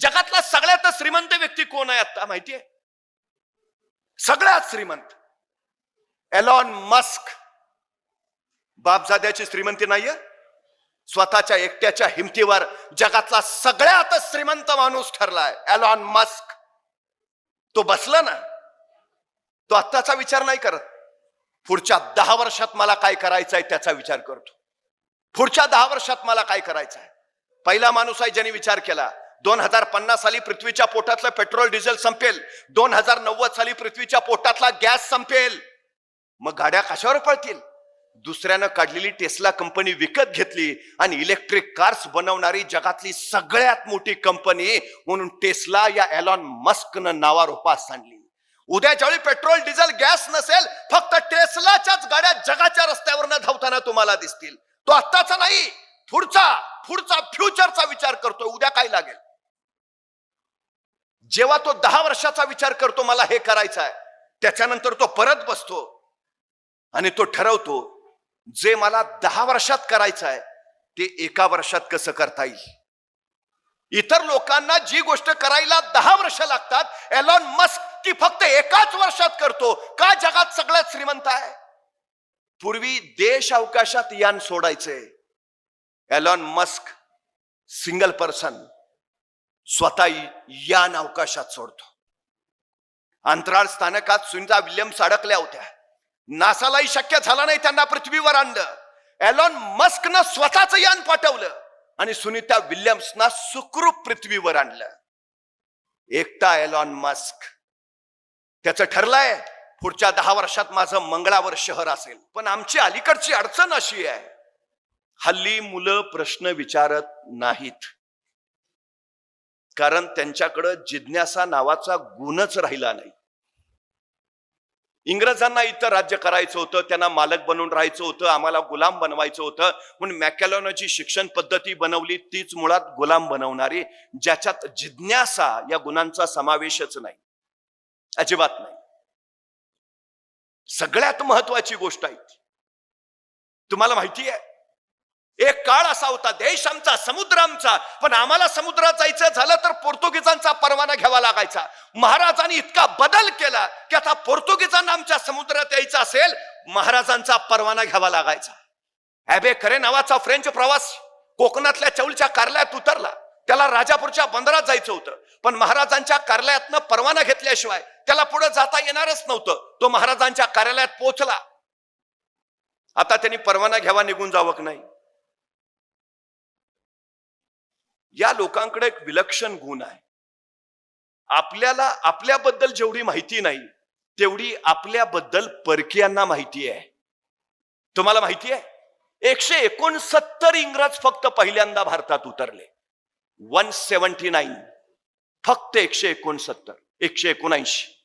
जगातला सगळ्यात श्रीमंत व्यक्ती कोण आहे आता माहितीये? सगळ्यात श्रीमंत. एलॉन मस्क बापजाद्याची श्रीमंती नाहीये. स्वतःच्या एकट्याच्या हिमतीवर जगातला सगळ्यात श्रीमंत माणूस ठरलाय. एलॉन मस्क तो बसला ना. तो आत्ताचा विचार नाही करत. पुढच्या दहा वर्षात मला काय करायचंय त्याचा विचार करतो. पुढच्या दहा वर्षात मला काय करायचं आहे पहिला माणूस आहे ज्याने विचार केला दोन हजार पन्नास साली पृथ्वीच्या पोटातलं पेट्रोल डिझेल संपेल. दोन हजार नव्वद साली पृथ्वीच्या पोटातला गॅस संपेल. मग गाड्या कशावर पळतील? दुसऱ्यानं काढलेली टेस्ला कंपनी विकत घेतली आणि इलेक्ट्रिक कार्स बनवणारी जगातली सगळ्यात मोठी कंपनी म्हणून टेस्ला या एलॉन मस्कनं नावारूपास आणली. उद्या ज्यावेळी पेट्रोल डिझेल गॅस नसेल फक्त टेस्लाच्याच गाड्या जगाच्या रस्त्यावरनं धावताना तुम्हाला दिसतील. तो आत्ताचा नाही पुढचा पुढचा फ्युचरचा विचार करतोय. उद्या काय लागेल? जेव्हा तो दहा वर्षाचा विचार करतो मला हे करायचं आहे. त्याच्यानंतर तो परत बसतो आणि तो ठरवतो जे मला दहा वर्षात करायचं आहे ते एका वर्षात कसं करता येईल? इतर लोकांना जी गोष्ट करायला दहा वर्ष लागतात एलॉन मस्क ती फक्त एकाच वर्षात करतो. का जगात सगळ्यात श्रीमंत आहे? पूर्वी देश अवकाशात यान सोडायचे. एलॉन मस्क सिंगल पर्सन स्वतः यान अवकाशात सोडतो. अंतराळ स्थानकात सुनीता विल्यम्स अडकल्या होत्या. नासालाही शक्य झालं नाही त्यांना पृथ्वीवर आणलं. एलॉन मस्कनं स्वतःच यान पाठवलं आणि सुनीता विल्यम्सना सुखरूप पृथ्वीवर आणलं. एकटा एलॉन मस्क. त्याचं ठरलंय पुढच्या दहा वर्षात माझं मंगळावर शहर असेल. पण आमची अलीकडची अडचण अशी आहे. हल्ली मुलं प्रश्न विचारत नाहीत. कारण त्यांच्याकडं जिज्ञासा नावाचा गुणच राहिला नाही. इंग्रजांना इतर राज्य करायचं होतं त्यांना मालक बनून राहायचं होतं आम्हाला गुलाम बनवायचं होतं. म्हणून मॅकॅलॉनची शिक्षण पद्धती बनवली तीच मुळात गुलाम बनवणारी ज्याच्यात जिज्ञासा या गुणांचा समावेशच नाही. अजिबात नाही. सगळ्यात महत्वाची गोष्ट आहे तुम्हाला माहिती आहे? एक काळ असा होता देश आमचा समुद्र आमचा पण आम्हाला समुद्रात जायचं झालं तर पोर्तुगीजांचा परवाना घ्यावा लागायचा. महाराजांनी इतका बदल केला की आता पोर्तुगीजांना आमच्या समुद्रात यायचं असेल महाराजांचा परवाना घ्यावा लागायचा. ॲबे खरे नावाचा फ्रेंच प्रवास कोकणातल्या चौलच्या कार्यालयात उतरला. त्याला राजापूरच्या बंदरात जायचं होतं. पण महाराजांच्या कार्यालयातनं परवाना घेतल्याशिवाय त्याला पुढे जाता येणारच नव्हतं. तो महाराजांच्या कार्यालयात पोहोचला आता त्यांनी परवाना घ्यावा निघून जावं नाही? या लोकांकडे एक विलक्षण गुण आहे. आपल्याला आपल्याबद्दल जेवढी माहिती नाही तेवढी आपल्याबद्दल परकीयांना माहिती आहे. तुम्हाला माहिती आहे? एकशे एकोणसत्तर इंग्रज फक्त पहिल्यांदा भारतात उतरले. One seventy nine. फक्त एकशे एकोणसत्तर एकशे एकोणऐंशी.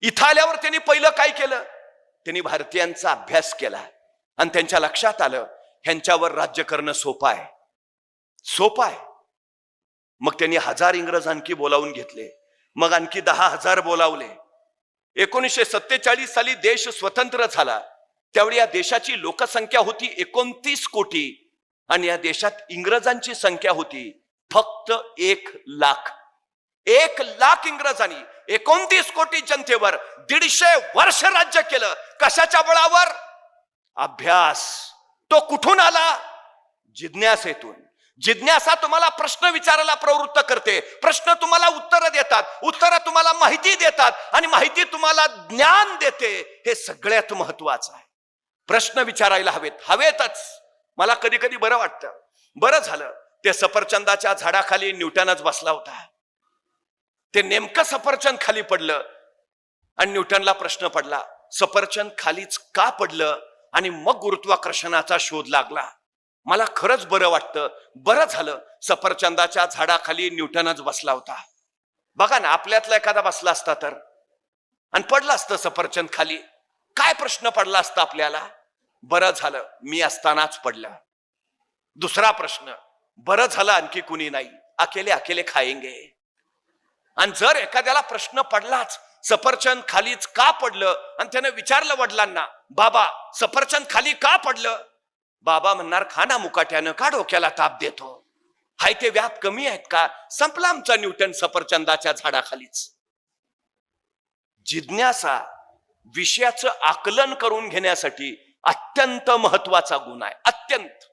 इथं आल्यावर त्यांनी पहिलं काय केलं? त्यांनी भारतीयांचा अभ्यास केला. आणि त्यांच्या लक्षात आलं ह्यांच्यावर राज्य करणं सोपं आहे. सोपं आहे. मग त्यांनी हजार इंग्रज आणखी बोलावून घेतले. मग आणखी दहा हजार बोलावले. एकोणीसशे सत्तेचाळीस साली देश स्वतंत्र झाला. त्यावेळी या देशाची लोकसंख्या होती एकोणतीस कोटी आणि या देशात इंग्रजांची संख्या होती फक्त एक लाख. एक लाख इंग्रजांनी एकोणतीस कोटी जनतेवर दीडशे वर्ष राज्य केलं. कशाच्या बळावर? अभ्यास. तो कुठून आला? जिज्ञासेतून. जिज्ञासा तुम्हाला प्रश्न विचारायला प्रवृत्त करते. प्रश्न तुम्हाला उत्तर देतात. उत्तरं तुम्हाला माहिती देतात आणि माहिती तुम्हाला ज्ञान देते. हे सगळ्यात महत्वाचं आहे. प्रश्न विचारायला हवेत. हवेतच. मला कधी कधी बरं वाटतं. बरं झालं. ते सफरचंदाच्या झाडाखाली न्यूटनच बसला होता. ते नेमकं सफरचंद खाली पडलं आणि न्यूटनला प्रश्न पडला सफरचंद खालीच का पडलं आणि मग गुरुत्वाकर्षणाचा शोध लागला? मला खरंच बरं वाटतं. बरं झालं. सफरचंदाच्या झाडाखाली न्यूटनच बसला होता. बघा ना आपल्यातला एखादा बसला असता तर. आणि पडला असतं सफरचंद खाली. काय प्रश्न पडला असता आपल्याला? बरं झालं मी असतानाच पडलं. दुसरा प्रश्न बरं झालं आणखी कुणी नाही. अकेले अकेले खायंगे. आणि जर एखाद्याला प्रश्न पडलाच सफरचंद खालीच का पडलं? आणि त्यानं विचारलं वडिलांना बाबा सफरचंद खाली का पडलं? बाबा म्हणणार खाना मुकाट्यानं का डोक्याला ताप देतो? हाय ते व्याप कमी आहेत का? संपला आमचा न्यूटन सफरचंदाच्या झाडाखालीच. जिज्ञासा विषयाचं आकलन करून घेण्यासाठी अत्यंत महत्त्वाचा गुण आहे अत्यंत.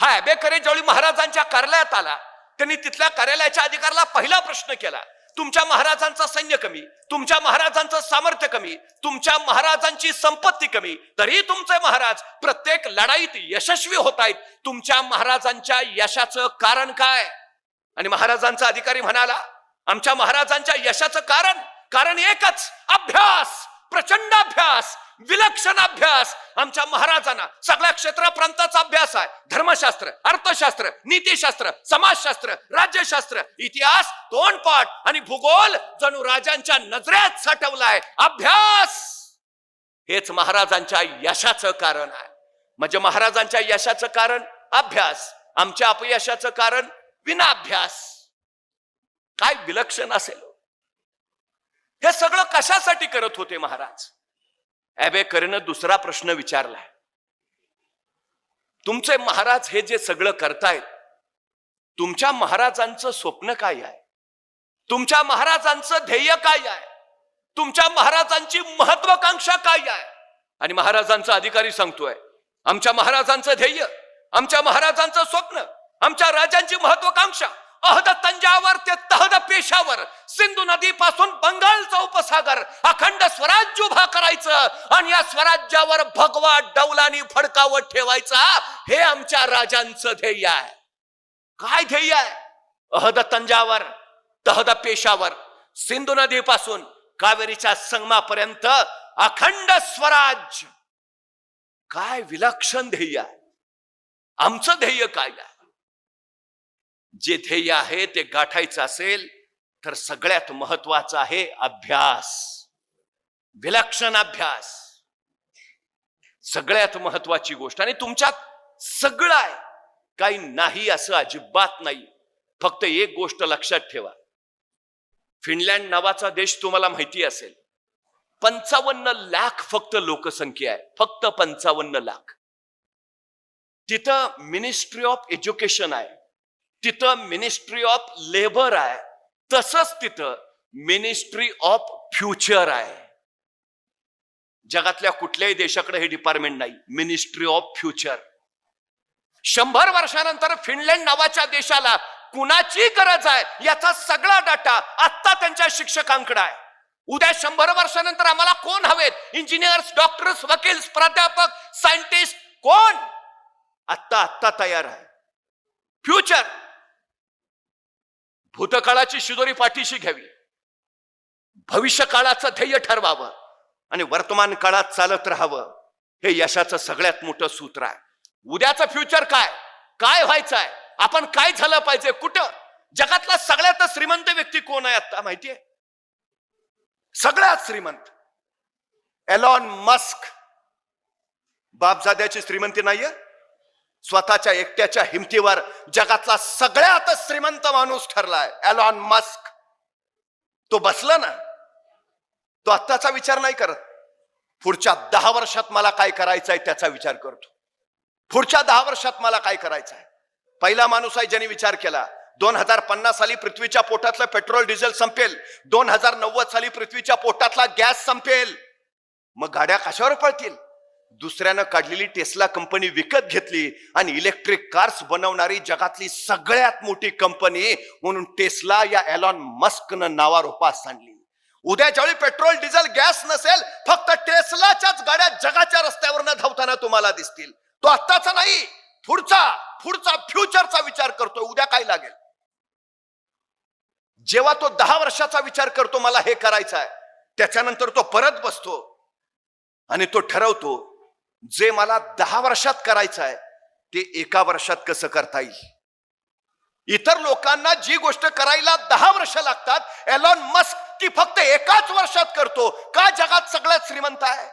हा अबेकरे ज्यावेळी महाराजांच्या कार्यालयात आला त्यांनी तिथल्या कार्यालयाच्या अधिकाऱ्याला पहिला प्रश्न केला तुमच्या महाराजांचा सैन्य कमी तुमच्या महाराजांचं सामर्थ्य कमी तुमच्या महाराजांची संपत्ती कमी. तरी तुमचे महाराज प्रत्येक लढाईत यशस्वी होत आहेत तुमच्या महाराजांच्या यशाचं कारण काय? आणि महाराजांचा अधिकारी म्हणाला आमच्या महाराजांच्या यशाचं कारण कारण एकच अभ्यास. प्रचंड अभ्यास विलक्षण अभ्यास आमच्या महाराजांना. सगळ्या क्षेत्र प्रांताचा अभ्यास आहे. धर्मशास्त्र अर्थशास्त्र नीतीशास्त्र समाजशास्त्र राज्यशास्त्र इतिहास तोंडपाठ आणि भूगोल जणू राजांच्या नजरेत साठवलाय. अभ्यास! हेच महाराजांच्या यशाचं कारण आहे. म्हणजे महाराजांच्या यशाचं कारण अभ्यास आमच्या अपयशाचं कारण विनाभ्यास. काय विलक्षण असेल हो. हे सगळं कशासाठी करत होते महाराज? ॲबेकरनं दुसरा प्रश्न विचारलाय. तुमचे महाराज हे जे सगळं करतायत तुमच्या महाराजांचं स्वप्न काय आहे? तुमच्या महाराजांचं ध्येय काय आहे? तुमच्या महाराजांची महत्वाकांक्षा काय आहे? आणि महाराजांचा अधिकारी सांगतोय आमच्या महाराजांचं ध्येय आमच्या महाराजांचं स्वप्न आमच्या राजांची महत्वाकांक्षा अहद तंजावर ते तहद पेशावर सिंधू नदी पासून बंगालचा उपसागर अखंड स्वराज्य उभा करायचं आणि या स्वराज्यावर भगवा डौलानी फडकावत ठेवायचा हे आमच्या राजांचं ध्येय आहे. काय ध्येय आहे? अहद तंजावर तहद पेशावर सिंधू नदी पासून कावेरीच्या संगमापर्यंत अखंड स्वराज्य. काय विलक्षण ध्येय आहे. आमचं ध्येय काय आहे? जे ध्येय आहे ते गाठायचं असेल तर सगळ्यात महत्त्वाचा आहे अभ्यास. विलक्षण अभ्यास. सगळ्यात महत्वाची गोष्ट आणि तुमच्यात सगळं आहे. काही नाही असं अजिबात नाही. फक्त एक गोष्ट लक्षात ठेवा. फिनलँड नावाचा देश तुम्हाला माहिती असेल. पंचावन्न लाख फक्त लोकसंख्या आहे. फक्त पंचावन्न लाख. तिथं मिनिस्ट्री ऑफ एज्युकेशन आहे. तिथं मिनिस्ट्री ऑफ लेबर आहे. तसंच तिथं मिनिस्ट्री ऑफ फ्युचर आहे. जगातल्या कुठल्याही देशाकडे हे डिपार्टमेंट नाही. मिनिस्ट्री ऑफ फ्युचर शंभर वर्षानंतर फिनलँड नावाच्या देशाला कुणाची गरज आहे याचा सगळा डाटा आत्ता त्यांच्या शिक्षकांकडे आहे. उद्या शंभर वर्षानंतर आम्हाला कोण हवेत? इंजिनियर्स डॉक्टर्स वकील प्राध्यापक सायंटिस्ट कोण? आत्ता आत्ता तयार आहे. फ्युचर भूतकाळाची शिदोरी पाठीशी घ्यावी. भविष्य काळाचं ध्येय ठरवावं आणि वर्तमान काळात चालत राहावं. हे यशाचं सगळ्यात मोठं सूत्र आहे. उद्याचं फ्युचर काय? काय व्हायचं आहे आपण काय झालं पाहिजे? कुठं? जगातला सगळ्यात श्रीमंत व्यक्ती कोण आहे आता माहितीये? सगळ्यात श्रीमंत. एलॉन मस्क बापजाद्याची श्रीमंती नाहीये? स्वतःच्या एकट्याच्या हिमतीवर जगातला सगळ्यात श्रीमंत माणूस ठरलाय एलॉन मस्क तो बसला ना तो आत्ताचा विचार नाही करत. पुढच्या दहा वर्षात मला काय करायचंय त्याचा विचार करतो. पुढच्या दहा वर्षात मला काय करायचं आहे पहिला माणूस आहे ज्याने विचार केला दोन हजार पन्नास साली पृथ्वीच्या पोटातलं पेट्रोल डिझेल संपेल. दोन हजार नव्वद साली पृथ्वीच्या पोटातला गॅस संपेल. मग गाड्या कशावर पळतील? दुसऱ्यानं काढलेली टेस्ला कंपनी विकत घेतली आणि इलेक्ट्रिक कार्स बनवणारी जगातली सगळ्यात मोठी कंपनी म्हणून टेस्ला या एलॉन मस्कनं नावारोपास आणली. उद्या ज्यावेळी पेट्रोल डिझेल गॅस नसेल फक्त टेस्लाच्याच गाड्या जगाच्या रस्त्यावरनं धावताना तुम्हाला दिसतील. तो आत्ताचा नाही पुढचा पुढचा फ्युचरचा विचार करतोय उद्या काय लागेल? जेव्हा तो दहा वर्षाचा विचार करतो मला हे करायचं आहे त्याच्यानंतर तो परत बसतो आणि तो ठरवतो जे मला दहा वर्षात करायचं आहे ते एका वर्षात कसं करता येईल? इतर लोकांना जी गोष्ट करायला दहा वर्ष लागतात एलॉन मस्क ती फक्त एकाच वर्षात करतो. का जगात सगळ्यात श्रीमंत आहे?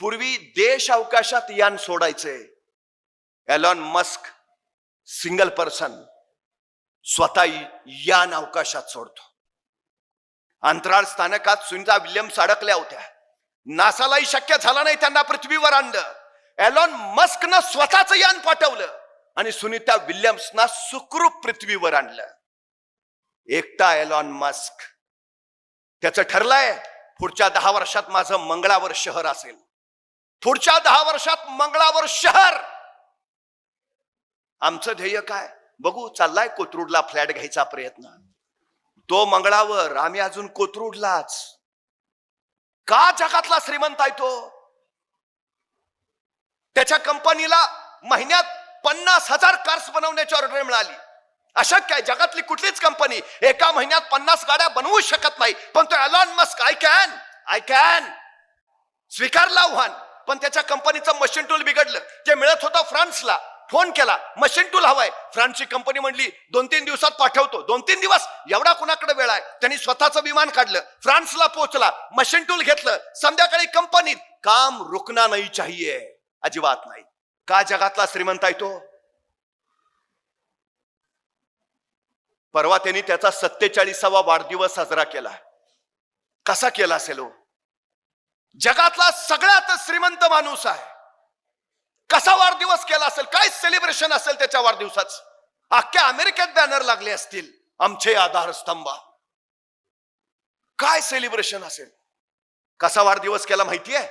पूर्वी देश अवकाशात यान सोडायचे. एलॉन मस्क सिंगल पर्सन स्वतः यान अवकाशात सोडतो. अंतराळ स्थानकात सुनिता विल्यम्स अडकल्या होत्या. नासालाही शक्य झालं नाही त्यांना पृथ्वीवर आणलं. एलॉन मस्कनं स्वतःच यान पाठवलं आणि सुनीता विल्यम्सना सुखरूप पृथ्वीवर आणलं. एकटा एलॉन मस्क त्याचं ठरलंय पुढच्या दहा वर्षात माझं मंगळावर शहर असेल. पुढच्या दहा वर्षात मंगळावर शहर! आमचं ध्येय काय? बघू चाललाय कोथरूडला फ्लॅट घ्यायचा प्रयत्न. तो मंगळावर आम्ही अजून कोथरूडलाच. का जगातला श्रीमंत आहे तो? त्याच्या कंपनीला महिन्यात पन्नास हजार कार्स बनवण्याची ऑर्डर मिळाली. अशक्य आहे जगातली कुठलीच कंपनी एका महिन्यात पन्नास गाड्या बनवू शकत नाही. पण तो Elon Musk I can I can स्वीकारला आव्हान पण त्याच्या कंपनीचं मशीन टूल बिघडलं. ते मिळत होतं फ्रान्सला. फोन केला मशीन टूल हवाय. फ्रान्सची कंपनी म्हणली दोन तीन दिवसात पाठवतो. दोन तीन दिवस? एवढा कुणाकडे वेळ आहे? त्यांनी स्वतःचं विमान काढलं. फ्रान्सला पोहोचला. मशीन टूल घेतलं. संध्याकाळी कंपनीत काम रुकना नाही चाहिए अजिबात नाही. का जगातला श्रीमंत आहे तो? परवा त्यांनी त्याचा सत्तेचाळीसावा वाढदिवस साजरा केला. कसा केला असेल हो? जगातला सगळ्यात श्रीमंत माणूस आहे. कसा वाढदिवस केला असेल काय सेलिब्रेशन असेल त्याच्या वाढदिवसाच? अख्ख्या अमेरिकेत बॅनर लागले असतील आमचे आधारस्तंभ. काय सेलिब्रेशन असेल? कसा वाढदिवस केला माहितीये?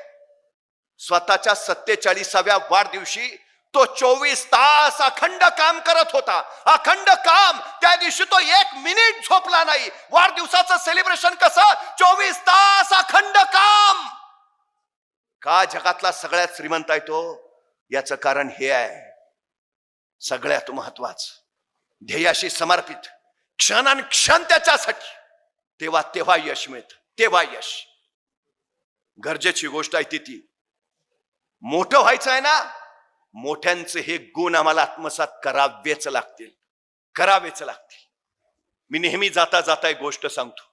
स्वतःच्या सत्तेचाळीसाव्या वाढदिवशी तो चोवीस तास अखंड काम करत होता. अखंड काम! त्या दिवशी तो एक मिनिट झोपला नाही. वाढदिवसाचं सेलिब्रेशन कसं? चोवीस तास अखंड काम! का जगातला सगळ्यात श्रीमंत आहे तो? याचं कारण हे आहे. सगळ्यात महत्वाचं ध्येयाशी समर्पित क्षण आणि क्षण त्याच्यासाठी. तेव्हा तेव्हा यश मिळत तेव्हा यश. गरजेची गोष्ट आहे ती ती. मोठं व्हायचं आहे ना मोठ्यांचे हे गुण आम्हाला आत्मसात करावेच लागतील करावेच लागतील. मी नेहमी जाता जाता एक गोष्ट सांगतो.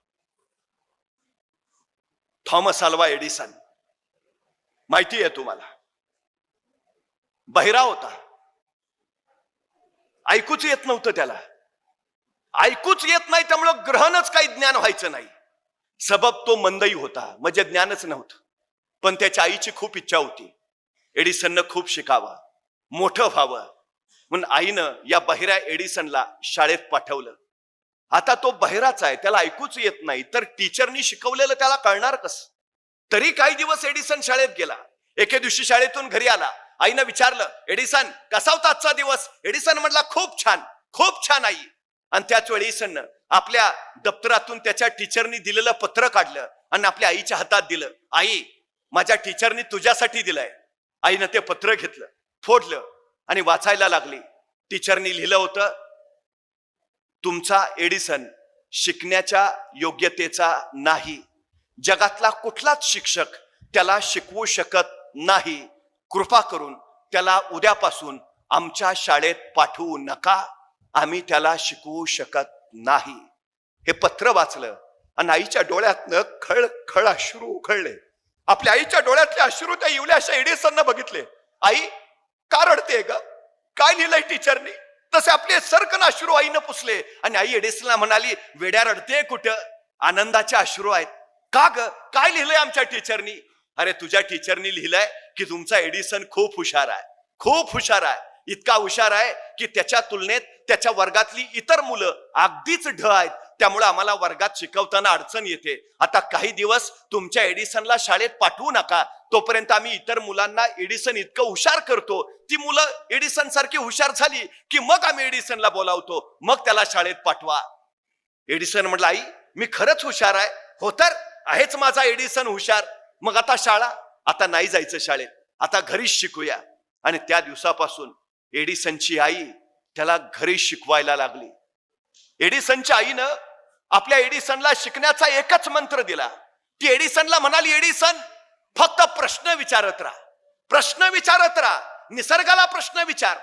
थॉमस अल्वा एडिसन माहिती आहे तुम्हाला? बहिरा होता. ऐकूच येत नव्हतं त्याला. ऐकूच येत नाही त्यामुळं ग्रहणच काही ज्ञान व्हायचं नाही. सबब तो मंदई होता म्हणजे ज्ञानच नव्हतं. पण त्याच्या आईची खूप इच्छा होती. एडिसननं खूप शिकावं मोठं व्हावं. म्हणून आईनं या बहिऱ्या एडिसनला शाळेत पाठवलं. आता तो बहिराच आहे त्याला ऐकूच येत नाही तर टीचरनी शिकवलेलं त्याला कळणार कस? तरी काही दिवस एडिसन शाळेत गेला. एके दिवशी शाळेतून घरी आला. आईनं विचारलं एडिसन कसा होता आजचा दिवस? एडिसन म्हटला खूप छान खूप छान आई. आणि त्याच वेळी एडिसननं आपल्या दप्तरातून त्याच्या टीचरनी दिलेलं पत्र काढलं आणि आपल्या आईच्या हातात दिलं आई माझ्या टीचरनी तुझ्यासाठी दिलंय. आईनं ते पत्र घेतलं फोडलं आणि वाचायला लागली. टीचरनी लिहिलं होतं तुमचा एडिसन शिकण्याच्या योग्यतेचा नाही. जगातला कुठलाच शिक्षक त्याला शिकवू शकत नाही. कृपा करून त्याला उद्यापासून आमच्या शाळेत पाठवू नका. आम्ही त्याला शिकवू शकत नाही. हे पत्र वाचलं आणि आईच्या डोळ्यातनं खळ खळ अश्रू उखळले. आपल्या आईच्या डोळ्यातले अश्रू त्या येवल्या अशा एडिसननं बघितले. आई का रडते ग? काय लिहिलंय टीचरनी? तसे आपले सरकन अश्रू आईनं पुसले. आणि आई एडिसनला म्हणाली वेड्या रडते कुठं? आनंदाचे अश्रू आहेत. का ग? काय लिहिलंय आमच्या टीचरनी? अरे तुझ्या टीचरनी लिहिलंय की तुमचा एडिसन खूप हुशार आहे. खूप हुशार आहे. इतका हुशार आहे की त्याच्या तुलनेत त्याच्या वर्गातली इतर मुलं अगदीच ढ आहेत. त्यामुळे आम्हाला वर्गात शिकवताना अडचण येते. आता काही दिवस तुमच्या एडिसनला शाळेत पाठवू नका. तोपर्यंत आम्ही इतर मुलांना एडिसन इतकं हुशार करतो. ती मुलं एडिसन सारखी हुशार झाली की मग आम्ही एडिसनला बोलावतो. मग त्याला शाळेत पाठवा. एडिसन म्हटलं आई मी खरंच हुशार आहे. हो तर आहेच माझा एडिसन हुशार. मग आता शाळा आता नाही जायचं शाळेत आता घरीच शिकूया. आणि त्या दिवसापासून एडिसनची आई त्याला घरी शिकवायला लागली. एडिसनच्या आईनं आपल्या एडिसनला शिकण्याचा एकच मंत्र दिला. ती एडिसनला म्हणाली एडिसन फक्त प्रश्न विचारत राहा. प्रश्न विचारत राहा. निसर्गाला प्रश्न विचार.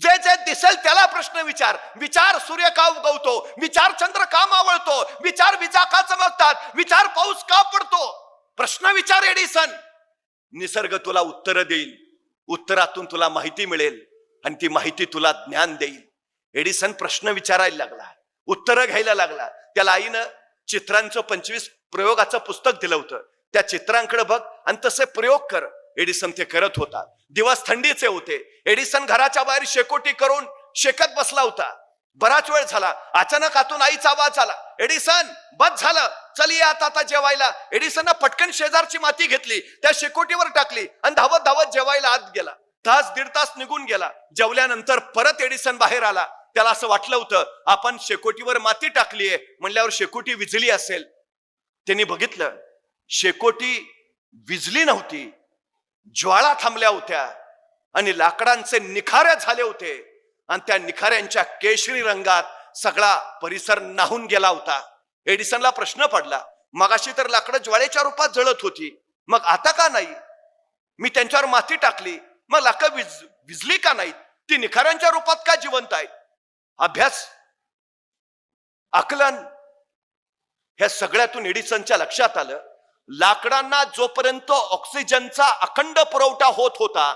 जे जे दिसेल त्याला प्रश्न विचार. विचार सूर्य का उगवतो? विचार चंद्र का मावळतो? विचार विजा का चमकतात विचार पाऊस का पडतो? प्रश्न विचार एडिसन. निसर्ग तुला उत्तर देईल. उत्तरातून तुला माहिती मिळेल आणि ती माहिती तुला ज्ञान देईल. एडिसन प्रश्न विचारायला लागला. उत्तर घ्यायला लागला. त्याला आईनं चित्रांचं पंचवीस प्रयोगाचं पुस्तक दिलं होतं. त्या चित्रांकडे बघ आणि तसे प्रयोग कर. एडिसन ते करत होता. दिवस थंडीचे होते. एडिसन घराच्या बाहेर शेकोटी करून शेकत बसला होता. बराच वेळ झाला. अचानक आतून आईचा आवाज आला. एडिसन बस झालं. चल ये आता आता जेवायला. एडिसननं पटकन शेजारची माती घेतली त्या शेकोटीवर टाकली आणि धावत धावत जेवायला आत गेला. तास दीड तास निघून गेला. जेवल्यानंतर परत एडिसन बाहेर आला. त्याला असं वाटलं होतं आपण शेकोटीवर माती टाकलीये म्हणल्यावर शेकोटी विजली असेल. त्यांनी बघितलं शेकोटी विजली नव्हती. ज्वाळा थांबल्या होत्या आणि लाकडांचे निखारे झाले होते. आणि त्या निखाऱ्यांच्या केशरी रंगात सगळा परिसर नाहून गेला होता. एडिसनला प्रश्न पडला. मगाशी तर लाकडं ज्वाळेच्या रूपात जळत होती. मग आता का नाही? मी त्यांच्यावर माती टाकली. मग लाकडं विज विजली का नाहीत? ती निखारांच्या रूपात का जिवंत आहेत? अभ्यास आकलन ह्या सगळ्यातून एडिसनच्या लक्षात आलं. लाकडांना जोपर्यंत ऑक्सिजनचा अखंड पुरवठा होत होता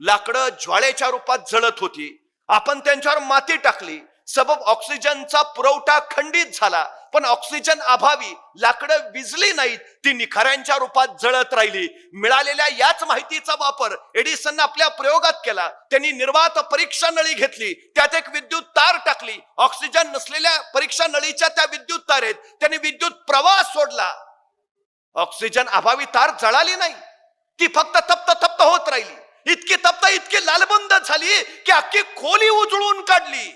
लाकडं ज्वाळेच्या रूपात जळत होती. आपण त्यांच्यावर माती टाकली. सबब ऑक्सिजनचा पुरवठा खंडित झाला पण ऑक्सिजन अभावी लाकडं विजली नाहीत ती निखाऱ्यांच्या रूपात जळत राहिली. मिळालेल्या याच माहितीचा वापर एडिसन आपल्या प्रयोगात केला. त्यांनी निर्वात परीक्षा नळी घेतली त्यात एक विद्युत तार टाकली. ऑक्सिजन नसलेल्या परीक्षा नळीच्या त्या विद्युत तारेत त्यांनी विद्युत प्रवाह सोडला. ऑक्सिजन अभावी तार जळाली नाही. ती फक्त तप्त तप्त होत राहिली. इतकी तप्त इतकी लालबंद झाली की अख्खी खोली उजळून काढली.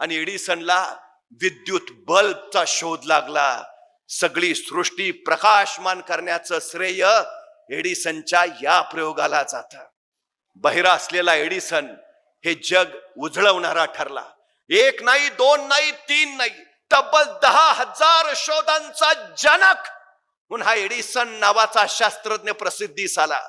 आणि एडिसनला विद्युत बल्बचा शोध लागला. सगळी सृष्टी प्रकाशमान करण्याचं श्रेय एडिसनच्या या प्रयोगाला जात. बहिरा असलेला एडिसन हे जग उजळवणारा ठरला. एक नाही दोन नाही तीन नाही तब्बल दहा हजार शोधांचा जनक म्हणून हा एडिसन नावाचा शास्त्रज्ञ प्रसिद्धीस आला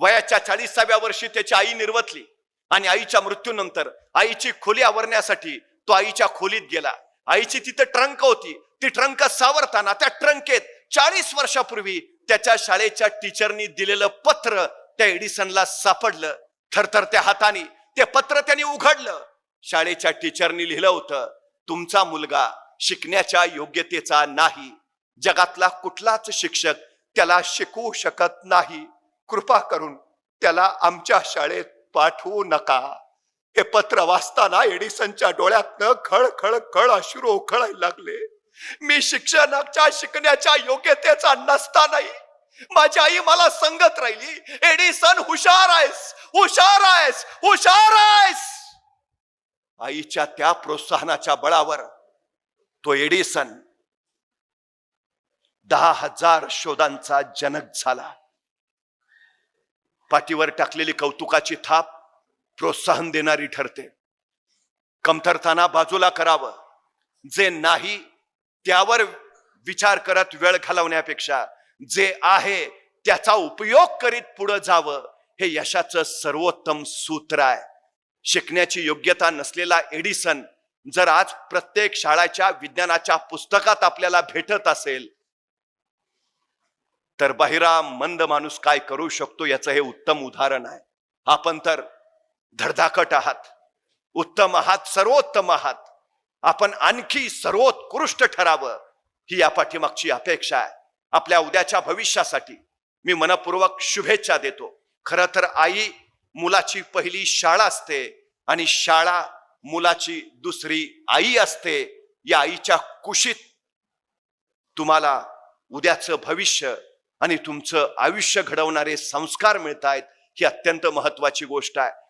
वयाच्या चाळीसाव्या वर्षी त्याची आई निर्वतली आणि आईच्या मृत्यूनंतर आईची खोली आवरण्यासाठी तो आईच्या खोलीत गेला. आईची तिथे ट्रंक होती. ती ट्रंक सावरताना त्या ट्रंकेत चाळीस वर्षापूर्वी त्याच्या शाळेच्या टीचरनी दिलेलं पत्र त्या एडिसनला सापडलं. थरथरत्या हाताने ते पत्र त्यांनी उघडलं. शाळेच्या टीचरनी लिहिलं होतं तुमचा मुलगा शिकण्याच्या योग्यतेचा नाही. जगातला कुठलाच शिक्षक त्याला शिकवू शकत नाही. कृपा करून त्याला आमच्या शाळेत पाठवू नका. हे पत्र वाचताना एडिसनच्या डोळ्यातनं खळ खळ खळ अश्रू उखळायला लागले. मी शिक्षणाच्या शिकण्याच्या योग्यतेचा नसतानाही माझी आई मला संगत राहिली एडिसन हुशार आहेस हुशार आहेस हुशार आहेस. आईच्या त्या प्रोत्साहनाच्या बळावर तो एडिसन दहा हजार शोधांचा जनक झाला. पाठीवर टाकलेली कौतुकाची थाप प्रोत्साहन देणारी ठरते. कमतरताना बाजूला करावं. जे नाही त्यावर विचार करत वेळ घालवण्यापेक्षा जे आहे त्याचा उपयोग करीत पुढं जावं हे यशाचं सर्वोत्तम सूत्र आहे. शिकण्याची योग्यता नसलेला एडिसन जर आज प्रत्येक शाळाच्या विज्ञानाच्या पुस्तकात आपल्याला भेटत असेल तर बहिरा मंद माणूस काय करू शकतो याचं हे उत्तम उदाहरण आहे. आपण तर धडधाकट आहात. उत्तम आहात सर्वोत्तम आहात. आपण आणखी सर्वोत्कृष्ट ठरावं. ही या पाठीमागची अपेक्षा आहे. आपल्या उद्याच्या भविष्यासाठी मी मनपूर्वक शुभेच्छा देतो. खरं तर आई मुलाची पहिली शाळा असते आणि शाळा मुलाची दुसरी आई असते. या आईच्या कुशीत तुम्हाला उद्याचं भविष्य आणि तुमचं आयुष्य घडवणारे संस्कार मिळत आहेत ही अत्यंत महत्वाची गोष्ट आहे.